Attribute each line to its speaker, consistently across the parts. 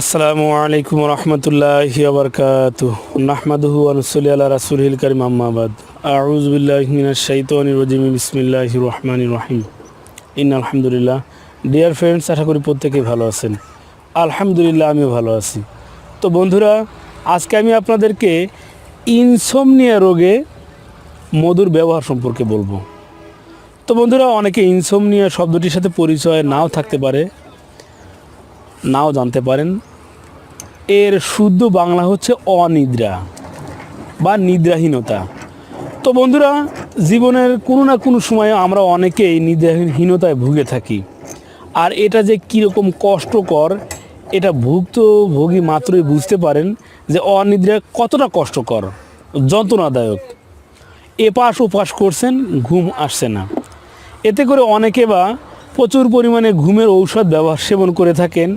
Speaker 1: আসসালামু আলাইকুম রহমতুল্লাহ বরকাত নাহমাদহু আনসলি আল্লাহ রাসুলহিল করিম আম্মাবাদ আউজবিল্লাহমিনাশাইতানির বিসমিল্লাহ রহমান রহিম। ইন আলহামদুলিল্লাহ। ডিয়ার ফ্রেন্ডস আশা করি প্রত্যেকেই ভালো আছেন। আলহামদুলিল্লাহ, আমিও ভালো আছি। তো বন্ধুরা, আজকে আমি আপনাদেরকে ইনসোমনিয়া রোগে মধুর ব্যবহার সম্পর্কে বলব। তো বন্ধুরা, অনেকে ইনসোমনিয়া শব্দটির সাথে পরিচয় নাও থাকতে পারে। নাও জানতে পারেন। এর শুদ্ধ বাংলা হচ্ছে অনিদ্রা বা নিদ্রাহীনতা। তো বন্ধুরা, জীবনের কোনো না কোনো সময়ে আমরা অনেকেই নিদ্রাহীনতায় ভুগে থাকি। আর এটা যে কীরকম কষ্টকর, এটা ভুক্তভোগী মাত্রই বুঝতে পারেন যে অনিদ্রা কতটা কষ্টকর, যন্ত্রণাদায়ক। এপাশ ওপাশ করছেন, ঘুম আসছে না। এতে করে অনেকে বা প্রচুর পরিমাণে ঘুমের ঔষধ ব্যবহার সেবন করে থাকেন।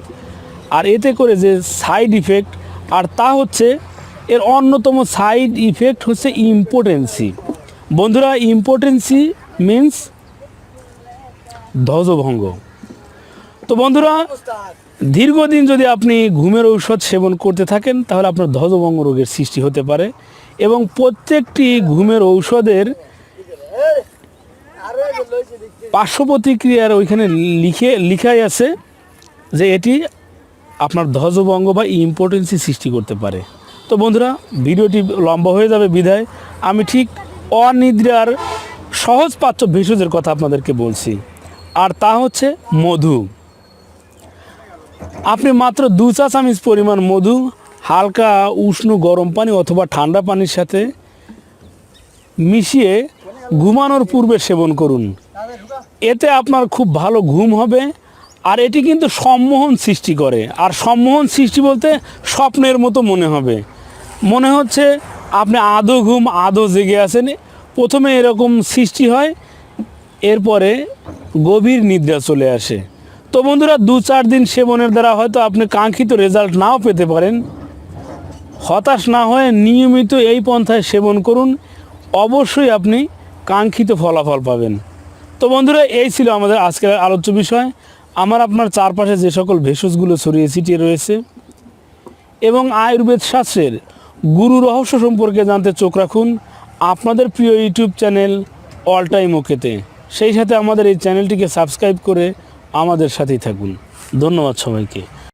Speaker 1: আর এতে করে যে সাইড ইফেক্ট আর তা হচ্ছে এর অন্যতম সাইড ইফেক্ট হচ্ছে ইম্পোর্টেন্সি বন্ধুরা ইম্পোর্টেন্সি মিন্স ধ্বজভঙ্গ। তো বন্ধুরা, দীর্ঘদিন যদি আপনি ঘুমের ঔষধ সেবন করতে থাকেন, তাহলে আপনার ধ্বজভঙ্গ রোগের সৃষ্টি হতে পারে এবং প্রত্যেকটি ঘুমের ঔষধের পার্শ্ব প্রতিক্রিয়ার ওইখানে লিখে, লিখাই আছে যে এটি আপনার ধ্বজভঙ্গ বা ইম্পর্টেন্সি সৃষ্টি করতে পারে। তো বন্ধুরা, ভিডিওটি লম্বা হয়ে যাবে বিধায় আমি ঠিক অনিদ্রার সহজ পাচ্য ভেষজের কথা আপনাদেরকে বলছি। আর তা হচ্ছে মধু। আপনি মাত্র দু চা চামচ পরিমাণ মধু, হালকা, উষ্ণ, গরম পানি অথবা ঠান্ডা পানির সাথে মিশিয়ে ঘুমানোর পূর্বে সেবন করুন। এতে আপনার খুব ভালো ঘুম হবে, আর এটি কিন্তু সম্মোহন সৃষ্টি করে। আর সম্মোহন সৃষ্টি বলতে স্বপ্নের মতো মনে হবে। মনে হচ্ছে আপনি আদৌ ঘুম, আদৌ জেগে আছেন। প্রথমে এরকম সৃষ্টি হয়, এরপরে গভীর নিদ্রা চলে আসে। তো বন্ধুরা, দু চার দিন সেবনের দ্বারা হয়তো আপনি কাঙ্ক্ষিত রেজাল্ট নাও পেতে পারেন। হতাশ না হয়ে নিয়মিত এই পন্থায় সেবন করুন। অবশ্যই আপনি কাঙ্ক্ষিত ফলাফল পাবেন। তো বন্ধুরা, এই ছিল আমাদের আজকের আলোচ্য বিষয়। আমার আপনার চারপাশে যে সকল ভেষজগুলো ছড়িয়ে ছিটিয়ে রয়েছে এবং আয়ুর্বেদ শাস্ত্রের গুরু রহস্য সম্পর্কে জানতে চোখ রাখুন আপনাদের প্রিয় ইউটিউব চ্যানেল অল টাইম ওকেতে। সেই সাথে আমাদের এই চ্যানেলটিকে সাবস্ক্রাইব করে আমাদের সাথেই থাকুন। ধন্যবাদ সবাইকে।